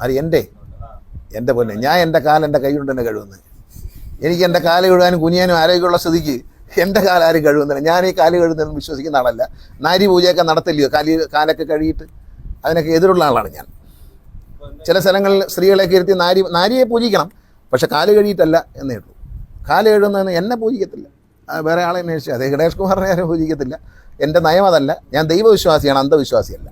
അത് എന്റെ. എന്റെ പൊന്നെ ഞാൻ എന്റെ കാലം എന്റെ കൈ കൊണ്ട് തന്നെ കഴുകുന്നത്. എനിക്ക് എന്റെ കാൽ കഴുകാനും കുനിയാനും ആരോഗ്യമുള്ള സ്ഥിതിക്ക് എന്റെ കാലാരും ആരും കഴുകുന്നില്ല. ഞാൻ ഈ കാൽ കഴുകുന്നതെന്ന് വിശ്വസിക്കുന്ന ആളല്ല. നാരി പൂജയൊക്കെ നടത്തില്ലയോ? കാലി കാലൊക്കെ കഴുകിയിട്ട് അതിനൊക്കെ എതിരുള്ള ആളാണ് ഞാൻ. ചില സ്ഥലങ്ങളിൽ സ്ത്രീകളെയൊക്കെ ഇരുത്തി നാരി നാരിയെ പൂജിക്കണം. പക്ഷെ കാൽ കഴുകിയിട്ടല്ല എന്നേ ഉള്ളൂ. കാൽ കഴുകുന്നതിന് എന്നെ പൂജിക്കത്തില്ല. വേറെ ആളെ അന്വേഷിച്ചു. അതേ ഗണേഷ് കുമാറിനെ ആരും പൂജിക്കത്തില്ല എന്റെ നയം അതല്ല. ഞാൻ ദൈവവിശ്വാസിയാണ് അന്ധവിശ്വാസിയല്ല.